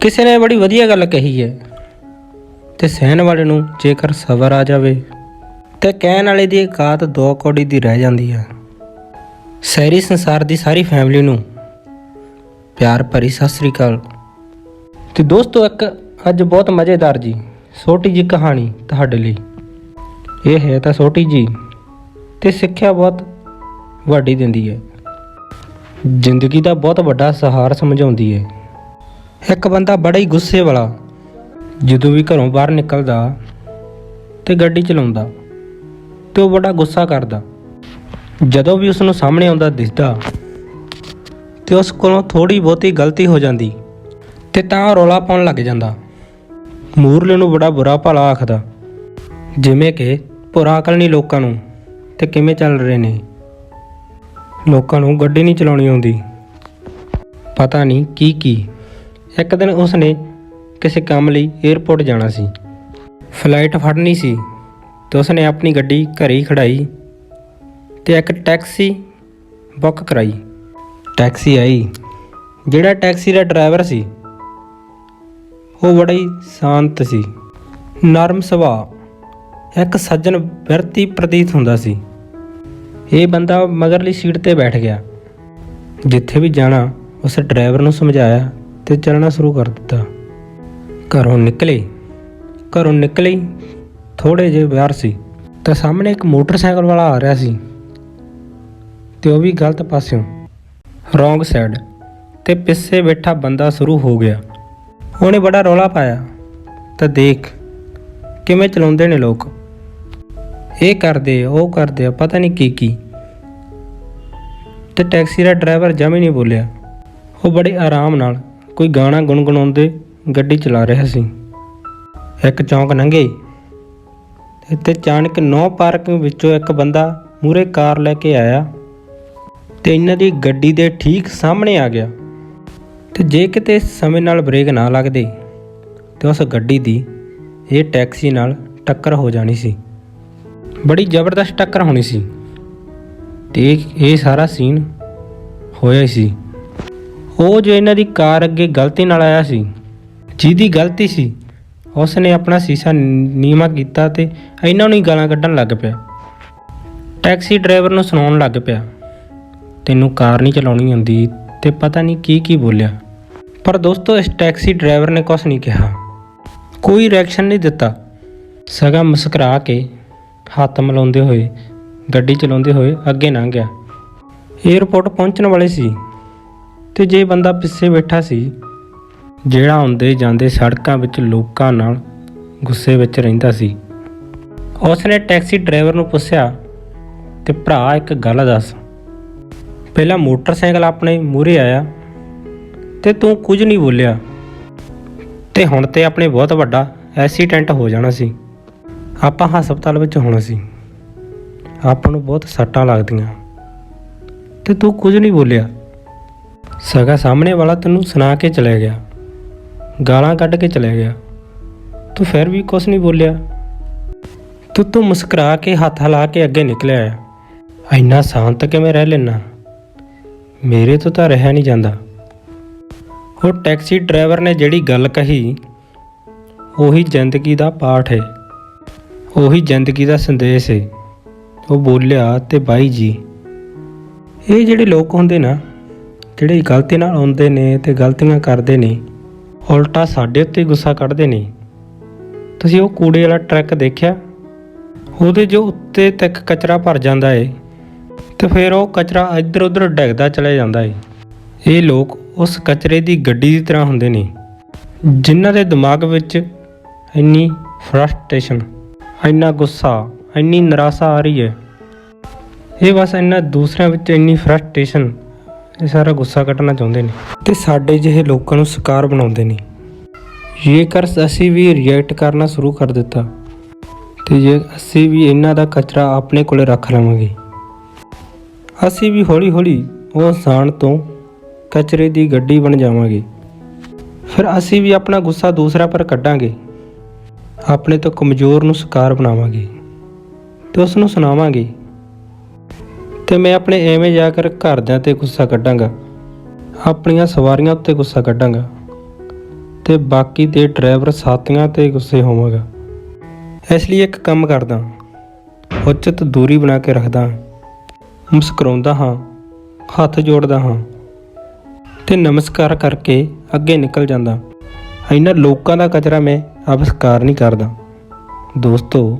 ਕਿਸੇ ਨੇ ਬੜੀ ਵਧੀਆ ਗੱਲ ਕਹੀ ਹੈ। ਤੇ ਸਹਿਣ ਵਾਲੇ ਨੂੰ ਜੇਕਰ ਸਬਰ ਆ ਜਾਵੇ, ਤੇ ਕਹਿਣ ਵਾਲੇ ਦੀ ਇਕਾਤ ਦੋ ਕੌੜੀ ਦੀ ਰਹਿ ਜਾਂਦੀ ਹੈ ਸਹਿਰੀ ਸੰਸਾਰ ਦੀ ਸਾਰੀ ਫੈਮਿਲੀ ਨੂੰ ਪਿਆਰ ਭਰੀ ਸਤਿ ਸ੍ਰੀ ਅਕਾਲ। ਤੇ ਦੋਸਤੋ, ਇੱਕ ਅੱਜ ਬਹੁਤ ਮਜ਼ੇਦਾਰ ਜੀ, ਛੋਟੀ ਜੀ ਕਹਾਣੀ ਤੁਹਾਡੇ ਲਈ। ਇਹ ਹੈ ਤਾਂ ਛੋਟੀ ਜੀ ਤੇ ਸਿੱਖਿਆ ਬਹੁਤ ਵੱਡੀ ਦਿੰਦੀ ਹੈ। ਜ਼ਿੰਦਗੀ ਦਾ ਬਹੁਤ ਵੱਡਾ ਸਹਾਰ ਸਮਝਾਉਂਦੀ ਹੈ। ਇੱਕ ਬੰਦਾ ਬੜਾ ਹੀ ਗੁੱਸੇ ਵਾਲਾ। ਜਦੋਂ ਵੀ ਘਰੋਂ ਬਾਹਰ ਨਿਕਲਦਾ ਤੇ ਗੱਡੀ ਚਲਾਉਂਦਾ ਤੇ ਉਹ ਬੜਾ ਗੁੱਸਾ ਕਰਦਾ। ਜਦੋਂ ਵੀ ਉਸ ਨੂੰ ਸਾਹਮਣੇ ਆਉਂਦਾ ਦਿਸਦਾ ਤੇ ਉਸ ਕੋਲੋਂ ਥੋੜੀ ਬਹੁਤੀ ਗਲਤੀ ਹੋ ਜਾਂਦੀ ਤੇ ਤਾਂ ਉਹ ਰੌਲਾ ਪਾਉਣ ਲੱਗ ਜਾਂਦਾ। ਮੂਰਲੇ ਨੂੰ ਬੜਾ ਬੁਰਾ ਭਲਾ ਆਖਦਾ, ਜਿਵੇਂ ਕਿ ਭੁਰਾ ਅਕਲ ਨਹੀਂ ਲੋਕਾਂ ਨੂੰ ਤੇ ਕਿਵੇਂ ਚੱਲ ਰਹੇ ਨੇ। ਲੋਕਾਂ ਨੂੰ ਗੱਡੀ ਨਹੀਂ ਚਲਾਉਣੀ ਆਉਂਦੀ। ਪਤਾ ਨਹੀਂ ਕੀ ਕੀ। ਇੱਕ ਦਿਨ ਉਸ ਨੇ ਕਿਸੇ ਕੰਮ ਲਈ 에ਅਰਪੋਰਟ ਜਾਣਾ ਸੀ। ਫਲਾਈਟ ਫੜਨੀ ਸੀ ਤੇ ਉਸ ਨੇ ਆਪਣੀ ਗੱਡੀ ਘਰੇ ਹੀ ਖੜਾਈ ਤੇ ਇੱਕ ਟੈਕਸੀ ਬੁੱਕ ਕਰਾਈ। ਟੈਕਸੀ ਆਈ। ਜਿਹੜਾ ਟੈਕਸੀ ਦਾ ਡਰਾਈਵਰ ਸੀ, ਉਹ ਬੜਾ ਹੀ ਸ਼ਾਂਤ ਸੀ। ਨਰਮ ਸੁਭਾਅ, ਇੱਕ ਸੱਜਣ ਵਿਅਕਤੀ ਪ੍ਰਤੀਤ ਹੁੰਦਾ ਸੀ। ਇਹ ਬੰਦਾ ਮਗਰਲੀ ਸੀਟ ਤੇ ਬੈਠ ਗਿਆ, ਜਿੱਥੇ ਵੀ ਜਾਣਾ ਉਸ ਡਰਾਈਵਰ ਨੂੰ ਸਮਝਾਇਆ ਤੇ ਚੱਲਣਾ ਸ਼ੁਰੂ ਕਰ ਦਿੱਤਾ। ਘਰੋਂ ਨਿਕਲੇ। ਘਰੋਂ ਨਿਕਲੇ ਹੀ ਥੋੜੇ ਜਿਹੇ ਬਾਹਰ ਸੀ। ਤਾਂ ਸਾਹਮਣੇ ਇੱਕ ਮੋਟਰਸਾਈਕਲ ਵਾਲਾ ਆ ਰਿਹਾ ਸੀ ਤੇ ਉਹ ਵੀ ਗਲਤ ਪਾਸਿਓਂ। ਰੋਂਗ ਸਾਈਡ ਤੇ ਪਿੱਛੇ ਬੈਠਾ ਬੰਦਾ ਸ਼ੁਰੂ ਹੋ ਗਿਆ। ਉਹਨੇ ਬੜਾ ਰੌਲਾ ਪਾਇਆ। ਤਾਂ ਦੇਖ ਕਿਵੇਂ ਚਲਾਉਂਦੇ ਨੇ ਲੋਕ। ਇਹ ਕਰਦੇ, ਉਹ ਕਰਦੇ, ਆ ਪਤਾ ਨਹੀਂ ਕੀ ਕੀ ਤੇ ਟੈਕਸੀ ਦਾ ਡਰਾਈਵਰ ਜਮੇ ਨਹੀਂ ਬੋਲਿਆ। ਉਹ ਬੜੇ ਆਰਾਮ ਨਾਲ ਕੋਈ ਗਾਣਾ ਗੁੰਗਣਾਉਂਦੇ ਗੱਡੀ ਚਲਾ ਰਿਹਾ ਸੀ। ਇੱਕ ਚੌਂਕ ਲੰਘੇ ਤੇ ਅਚਾਨਕ ਨੌ ਪਾਰਕਿੰਗ ਵਿੱਚੋਂ ਇੱਕ ਬੰਦਾ ਮੂਰੇ ਕਾਰ ਲੈ ਕੇ ਆਇਆ ਤੇ ਇਹਨਾਂ ਦੀ ਗੱਡੀ ਦੇ ਠੀਕ ਸਾਹਮਣੇ ਆ ਗਿਆ ਤੇ ਜੇ ਕਿਤੇ ਸਮੇਂ ਨਾਲ ਬ੍ਰੇਕ ਨਾ ਲੱਗਦੇ ਤੇ ਉਸ ਗੱਡੀ ਦੀ ਇਹ ਟੈਕਸੀ ਨਾਲ ਟੱਕਰ ਹੋ ਜਾਣੀ ਸੀ। ਬੜੀ ਜ਼ਬਰਦਸਤ ਟੱਕਰ ਹੋਣੀ ਸੀ ਤੇ ਇਹ- ਇਹ ਸਾਰਾ ਸੀਨ ਹੋਇਆ ਹੀ ਸੀ। ਉਹ ਜੋ ਇਹਨਾਂ ਦੀ ਕਾਰ ਅੱਗੇ ਗਲਤੀ ਨਾਲ ਆਇਆ ਸੀ, ਜਿਹਦੀ ਗਲਤੀ ਸੀ ਉਸ ਨੇ ਆਪਣਾ ਸੀਸਾ ਨੀਵਾ ਕੀਤਾ ਤੇ ਇਹਨਾਂ ਨੂੰ ਹੀ ਗਾਲਾਂ ਕੱਢਣ ਲੱਗ ਪਿਆ। ਟੈਕਸੀ ਡਰਾਈਵਰ ਨੂੰ ਸੁਣਾਉਣ ਲੱਗ ਪਿਆ। ਤੈਨੂੰ ਕਾਰ ਨਹੀਂ ਚਲਾਉਣੀ ਆਉਂਦੀ ਤੇ ਪਤਾ ਨਹੀਂ ਕੀ ਕੀ ਬੋਲਿਆ। ਪਰ ਦੋਸਤੋ, ਇਸ ਟੈਕਸੀ ਡਰਾਈਵਰ ਨੇ ਕੁਝ ਨਹੀਂ ਕਿਹਾ। ਕੋਈ ਰਿਐਕਸ਼ਨ ਨਹੀਂ ਦਿੱਤਾ। ਸਗਾ ਮੁਸਕਰਾ ਕੇ ਹੱਥ ਮਿਲਾਉਂਦੇ ਹੋਏ, ਗੱਡੀ ਚਲਾਉਂਦੇ ਹੋਏ ਅੱਗੇ ਲੰਘ ਗਿਆ। 에ਅਰਪੋਰਟ ਪਹੁੰਚਣ ਵਾਲੇ ਸੀ। ਤੇ ਜੇ ਬੰਦਾ ਪਿੱਛੇ ਬੈਠਾ ਸੀ, ਜਿਹੜਾ ਆਉਂਦੇ ਜਾਂਦੇ ਸੜਕਾਂ ਵਿੱਚ ਲੋਕਾਂ ਨਾਲ ਗੁੱਸੇ ਵਿੱਚ ਰਹਿੰਦਾ ਸੀ। ਉਸ ਨੇ ਟੈਕਸੀ ਡਰਾਈਵਰ ਨੂੰ ਪੁੱਛਿਆ, ਤੇ ਭਰਾ, ਇੱਕ ਗੱਲ ਦੱਸ। ਪਹਿਲਾਂ ਮੋਟਰਸਾਈਕਲ ਆਪਣੇ ਮੂਹਰੇ ਆਇਆ ਤੇ ਤੂੰ ਕੁਝ ਨਹੀਂ ਬੋਲਿਆ। ਤੇ ਹੁਣ ਤੇ ਆਪਣੇ ਬਹੁਤ ਵੱਡਾ ਐਕਸੀਡੈਂਟ ਹੋ ਜਾਣਾ ਸੀ। ਆਪਾਂ ਹਸਪਤਾਲ ਵਿੱਚ ਹੋਣਾ ਸੀ। ਆਪਾਂ ਨੂੰ ਬਹੁਤ ਸੱਟਾਂ ਲੱਗਦੀਆਂ। ਤੇ ਤੂੰ ਕੁਝ ਨਹੀਂ ਬੋਲਿਆ। ਸਗਾ ਸਾਹਮਣੇ ਵਾਲਾ ਤੈਨੂੰ ਸੁਣਾ ਕੇ ਚਲੇ ਗਿਆ। ਗਾਲਾਂ ਕੱਢ ਕੇ ਚਲੇ ਗਿਆ। ਤੂੰ ਫਿਰ ਵੀ ਕੁਝ ਨਹੀਂ ਬੋਲਿਆ। ਤੂੰ ਤੂੰ ਮੁਸਕਰਾ ਕੇ ਹੱਥ ਹਿਲਾ ਕੇ ਅੱਗੇ ਨਿਕਲਿਆ ਆ। ਇੰਨਾ ਸ਼ਾਂਤ ਕਿਵੇਂ ਰਹਿ ਲੈਣਾ ਮੇਰੇ ਤੋਂ ਤਾਂ ਰਹਿ ਨਹੀਂ ਜਾਂਦਾ। ਉਹ ਟੈਕਸੀ ਡਰਾਈਵਰ ਨੇ ਜਿਹੜੀ ਗੱਲ ਕਹੀ, ਉਹੀ ਜ਼ਿੰਦਗੀ ਦਾ ਪਾਠ ਹੈ ਉਹੀ ਜ਼ਿੰਦਗੀ ਦਾ ਸੰਦੇਸ਼ ਹੈ ਉਹ ਬੋਲਿਆ ਤੇ ਬਾਈ ਜੀ, ਇਹ ਜਿਹੜੇ ਲੋਕ ਹੁੰਦੇ ਨਾ ਜਿਹੜੇ ਗਲਤੀ ਨਾਲ ਆਉਂਦੇ ਨੇ ਤੇ ਗਲਤੀਆਂ ਕਰਦੇ ਨੇ? ਉਲਟਾ ਸਾਡੇ ਉੱਤੇ ਗੁੱਸਾ ਕੱਢਦੇ ਨੇ। ਤੁਸੀਂ ਉਹ ਕੂੜੇ ਵਾਲਾ ਟਰੱਕ ਦੇਖਿਆ? ਉਹਦੇ ਜੋ ਉੱਤੇ ਤੱਕ ਕਚਰਾ ਭਰ ਜਾਂਦਾ ਏ ਤੇ ਫਿਰ ਉਹ ਕਚਰਾ ਇੱਧਰ ਉੱਧਰ ਡਿੱਗਦਾ ਚਲੇ ਜਾਂਦਾ ਏ। ਇਹ ਲੋਕ ਉਸ ਕਚਰੇ ਦੀ ਗੱਡੀ ਦੀ ਤਰ੍ਹਾਂ ਹੁੰਦੇ ਨੇ। ਜਿਨ੍ਹਾਂ ਦੇ ਦਿਮਾਗ ਵਿੱਚ ਇੰਨੀ ਫਰਸਟ੍ਰੇਸ਼ਨ ਇੰਨਾ ਗੁੱਸਾ, ਇੰਨੀ ਨਿਰਾਸ਼ਾ ਆ ਰਹੀ ਹੈ ਇਹ ਬਸ ਇੰਨਾ ਦੂਸਰਿਆਂ ਵਿੱਚ ਇੰਨੀ ਫਰਸਟ੍ਰੇਸ਼ਨ ਇਹ ਸਾਰਾ ਗੁੱਸਾ ਕੱਢਣਾ ਚਾਹੁੰਦੇ ਨੇ ਤੇ ਸਾਡੇ ਜਿਹੇ ਲੋਕਾਂ ਨੂੰ ਸ਼ਿਕਾਰ ਬਣਾਉਂਦੇ ਨੇ। ਜੇਕਰ ਅਸੀਂ ਵੀ ਰਿਐਕਟ ਕਰਨਾ ਸ਼ੁਰੂ ਕਰ ਦਿੱਤਾ, ਤੇ ਜੇ ਅਸੀਂ ਵੀ ਇਹਨਾਂ ਦਾ ਕਚਰਾ ਆਪਣੇ ਕੋਲੇ ਰੱਖ ਲਵਾਂਗੇ। ਅਸੀਂ ਵੀ ਹੌਲੀ-ਹੌਲੀ ਉਹ ਇਨਸਾਨ ਤੋਂ ਕਚਰੇ ਦੀ ਗੱਡੀ ਬਣ ਜਾਵਾਂਗੇ। ਫਿਰ ਅਸੀਂ ਵੀ ਆਪਣਾ ਗੁੱਸਾ ਦੂਸਰਾ ਪਰ ਕੱਢਾਂਗੇ। ਆਪਣੇ ਤੋਂ ਕਮਜ਼ੋਰ ਨੂੰ ਸ਼ਿਕਾਰ ਬਣਾਵਾਂਗੇ ਤੇ ਉਸ ਨੂੰ ਸੁਣਾਵਾਂਗੇ। ਤੇ ਮੈਂ ਆਪਣੇ ਐਵੇਂ ਜਾ ਕਰ ਘਰਦਿਆਂ ਤੇ ਗੁੱਸਾ ਕੱਢਾਂਗਾ। ਆਪਣੀਆਂ ਸਵਾਰੀਆਂ ਉੱਤੇ ਗੁੱਸਾ ਕੱਢਾਂਗਾ ਤੇ ਬਾਕੀ ਦੇ ਡਰਾਈਵਰ ਸਾਥੀਆਂ ਤੇ ਗੁੱਸੇ ਹੋਵਾਂਗਾ। ਇਸ ਲਈ ਇੱਕ ਕੰਮ ਕਰਦਾ, ਉਚਿਤ ਦੂਰੀ ਬਣਾ ਕੇ ਰੱਖਦਾ, ਮੁਸਕਰਾਉਂਦਾ ਹਾਂ, ਹੱਥ ਜੋੜਦਾ ਹਾਂ ਤੇ ਨਮਸਕਾਰ ਕਰਕੇ ਅੱਗੇ ਨਿਕਲ ਜਾਂਦਾ। ਇਹਨਾਂ ਲੋਕਾਂ ਦਾ ਕਚਰਾ ਮੈਂ ਅਵਸਕਾਰ ਨਹੀਂ ਕਰਦਾ। ਦੋਸਤੋ,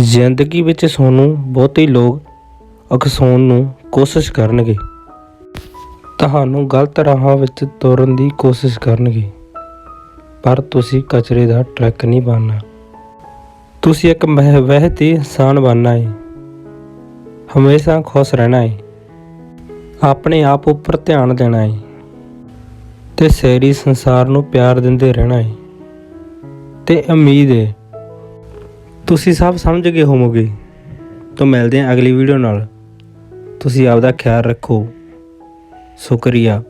ਜ਼ਿੰਦਗੀ ਵਿੱਚ ਸੋਨੂੰ ਬਹੁਤੇ ਲੋਕ ਅਕਸਾਉਣ ਨੂੰ ਕੋਸ਼ਿਸ਼ ਕਰਨਗੇ। ਤੁਹਾਨੂੰ ਗਲਤ ਰਾਹਾਂ ਵਿੱਚ ਤੁਰਨ ਦੀ ਕੋਸ਼ਿਸ਼ ਕਰਨਗੇ। ਪਰ ਤੁਸੀਂ ਕਚਰੇ ਦਾ ਟਰੱਕ ਨਹੀਂ ਬਣਨਾ। ਤੁਸੀਂ ਇੱਕ ਮਹਿ, ਵਹਿਤੀ ਇਨਸਾਨ ਬਣਨਾ ਹੈ ਹਮੇਸ਼ਾ ਖੁਸ਼ ਰਹਿਣਾ ਹੈ ਆਪਣੇ ਆਪ ਉੱਪਰ ਧਿਆਨ ਦੇਣਾ ਹੈ ਤੇ ਸੈਰੀ ਸੰਸਾਰ ਨੂੰ ਪਿਆਰ ਦਿੰਦੇ ਰਹਿਣਾ ਹੈ ਤੇ ਉਮੀਦ ਹੈ ਤੁਸੀਂ ਸਭ ਸਮਝ ਗਏ ਹੋਵੋਗੇ। ਤਾਂ ਮਿਲਦੇ ਹਾਂ ਅਗਲੀ ਵੀਡੀਓ ਨਾਲ। ਤੁਸੀਂ ਆਪਦਾ ਖਿਆਲ ਰੱਖੋ। ਸ਼ੁਕਰੀਆ।